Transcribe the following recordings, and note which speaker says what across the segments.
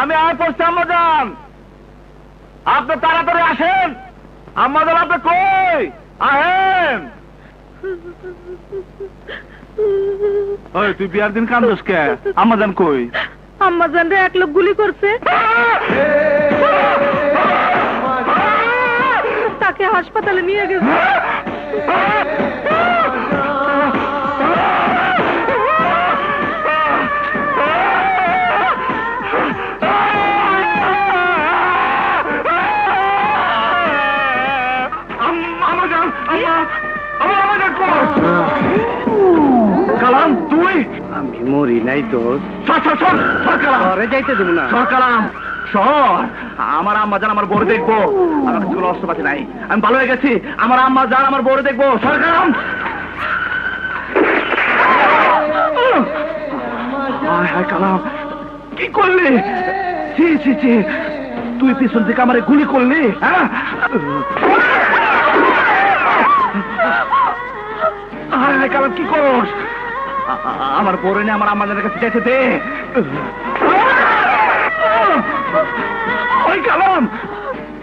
Speaker 1: আমি আর পড়ছি আম্মাজান আপনি তাড়াতাড়ি আসেন। আম্মাজান আপনি কই? আহেন। ওই, তুই বিয়ার দিন কান্দস কে? আম্মাজান কই?
Speaker 2: আম্মা জানরে এক লোক গুলি করছে। তাকে হাসপাতালে নিয়ে গেছে।
Speaker 1: সর সর সর সর কালাম।
Speaker 3: ঘরে যাইতে দেবো না।
Speaker 1: সর সর। আমার আম্মা জান আমার বড় দেখব। আমার কাছে কোনো অস্ত্রপাতি নাই। আমি ভালো হয়ে গেছি। আমার আম্মা জান আমার বড় দেখব। কালাম। হায় কালাম। কি করলি? ছি ছি ছি। তুই পিছন থেকে আমারে গুলি করলি হ্যাঁ? হায় হায় কালাম কি করস? আমার বড় নিয়ে আমার আম্মা জানের কাছে যেতে দে। ওই কালাম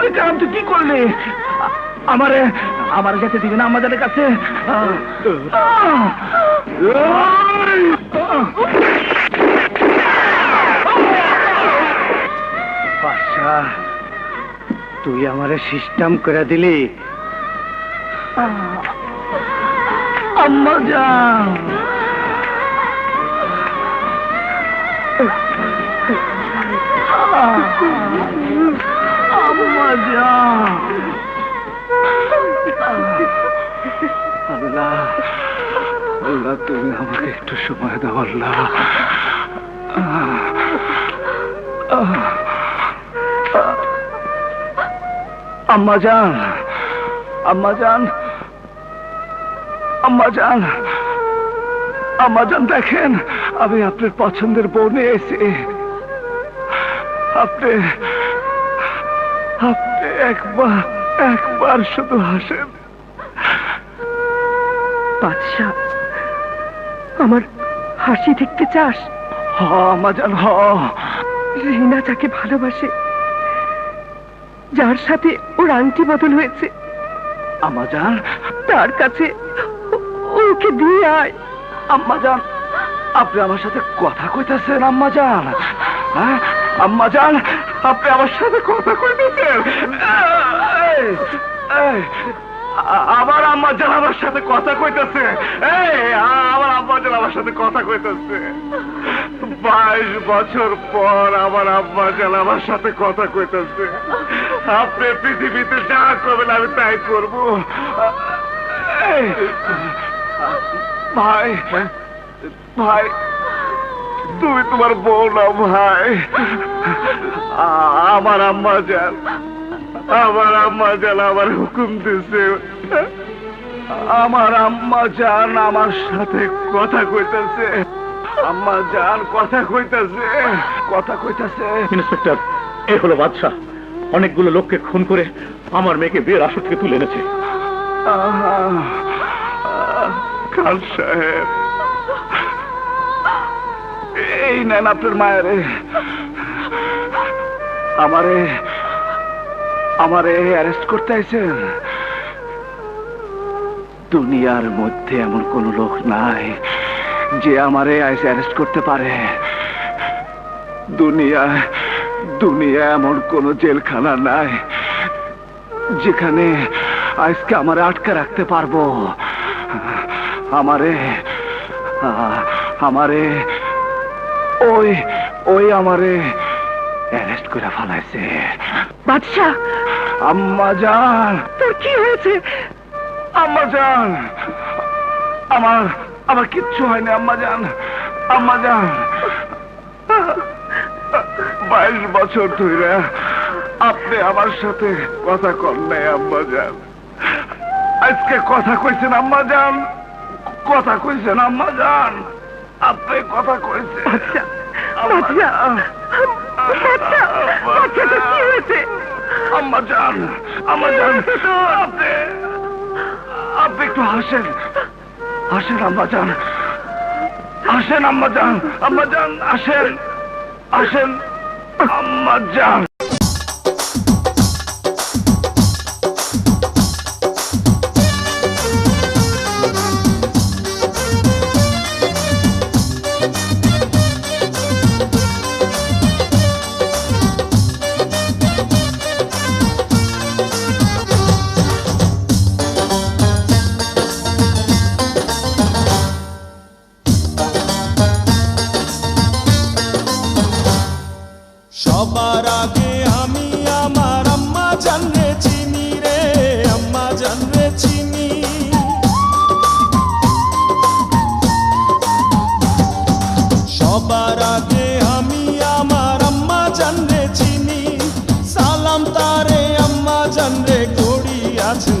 Speaker 1: ওই কালাম, তুই কি করলি? আমারে, আমার যেতে দিবি না আমাদের কাছে!
Speaker 3: তুই আমারে সিস্টেম করে দিলি।
Speaker 1: আম্মা যান
Speaker 3: তুমি আমাকে একটু সময় দাও আল্লাহ।
Speaker 1: আম্মা যান আম্মা যান আম্মা যান আম্মা যান দেখেন, আমি আপনার পছন্দের বউ নিয়ে এসে আপনি আপনি একবার একবার শুধু হাসেন।
Speaker 2: বাদশা আমার হাসি দেখতে চাস?
Speaker 1: হ আম্মা হ।
Speaker 2: রিনা যাকে ভালোবাসে যার সাথে ওর আংটি বদল হয়েছে।
Speaker 1: আম্মা যান
Speaker 2: তার কাছে ওকে দিয়ে আয়।
Speaker 1: আম্মা যান আপনি আমার সাথে কথা কইতেছেন আম্মা যান হ্যাঁ? আম্মা যান আপনি আমার সাথে কথা কইতেছেন এই, এই, আ- আম্মা যান আমার সাথে কথা কইতেছে। এই আমার আম্মা যান আমার সাথে কথা কইতেছে। বাইশ বছর পর আমার আম্মা যান আমার সাথে কথা কইতেছে। আপনি পৃথিবীতে যা করবেন আমি তাই করব। ভাই ভাই তুমি তোমার বউ না ভাই। আমার আম্মা যান আমার আম্মা যান আমার হুকুম দিছে। আমার আম্মা যান আমার সাথে কথা কইতাছে। আম্মা যান কথা কইতাছে কথা কইতাছে।
Speaker 4: ইন্সপেক্টর এ হলো বাদশাহ। অনেকগুলো লোককে খুন করে আমার মেয়েকে বিয়ের আসর থেকে তুলে এনেছে।
Speaker 1: খান সাহেব। এই নেন আপনার মায়েরে আমারে আমারে অ্যারেস্ট করতে আইছেন। দুনিয়ার মধ্যে এমন কোন লোক নাই যে আমারে আইসে অ্যারেস্ট করতে পারে। দুনিয়া দুনিয়া এমন কোন জেলখানা নাই যেখানে আজকে আমারে আটকে রাখতে পারব। আমারে আমারে ওই ওই আমারে অ্যারেস্ট করে ফেলাইছে।
Speaker 2: বাদশা
Speaker 1: আম্মা জান!
Speaker 2: তোর কি হয়েছে?
Speaker 1: আম্মা জান! আমার আমার কিচ্ছু হয়নি আম্মা জান। আম্মা জান! বাইশ বছর ধরে আপনি আমার সাথে কথা কন নাই আম্মা জান। আজকে কথা কইছেন আম্মা জান। কথা কইছেন আম্মা জান। আপনি কথা
Speaker 2: বাদশা
Speaker 1: আম্মা
Speaker 2: বাদশা
Speaker 1: জান।
Speaker 2: বাদশা বাদশা কি হয়েছে?
Speaker 1: আম্মা জান আম্মা জান আপনি আপনি একটু হাসেন। হাসেন আম্মা জান আসেন আম্মা জান আম্মা জান আসেন। আসেন আম্মা জান
Speaker 5: সবার আগে আমি আমার আম্মা জানরে চিনি রে, আম্মা জানরে চিনি। সবার আগে আমি আমার আম্মা জানরে চিনি, সালাম তারে আম্মা জানরে করি আছেন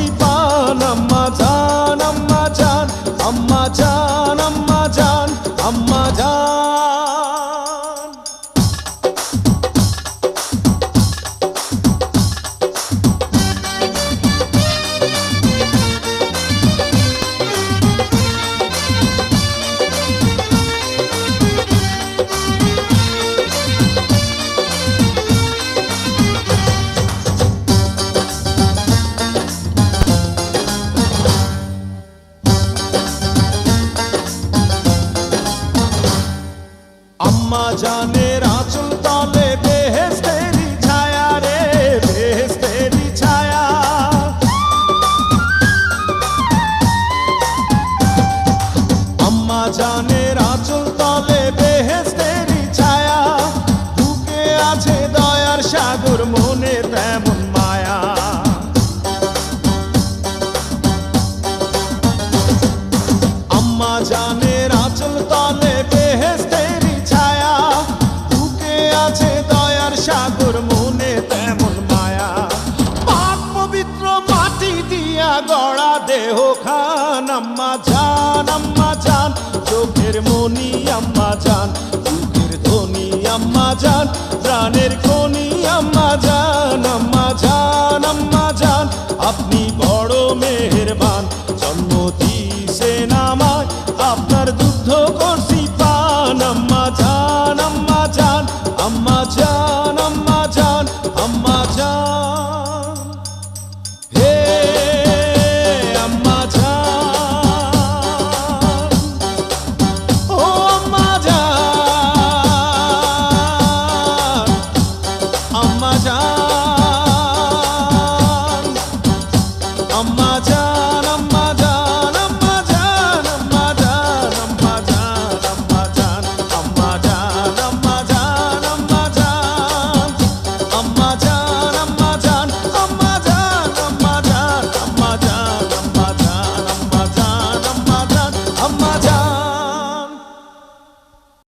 Speaker 5: দিয়া গড়া দেহ খান, আম্মা জান আম্মা জান চোখের মনি, আম্মা জান চোখের ধনি, আম্মা জান প্রাণের খনি, আম্মা জান আম্মা জান আম্মা জান আপনি বড় মেহেরবান।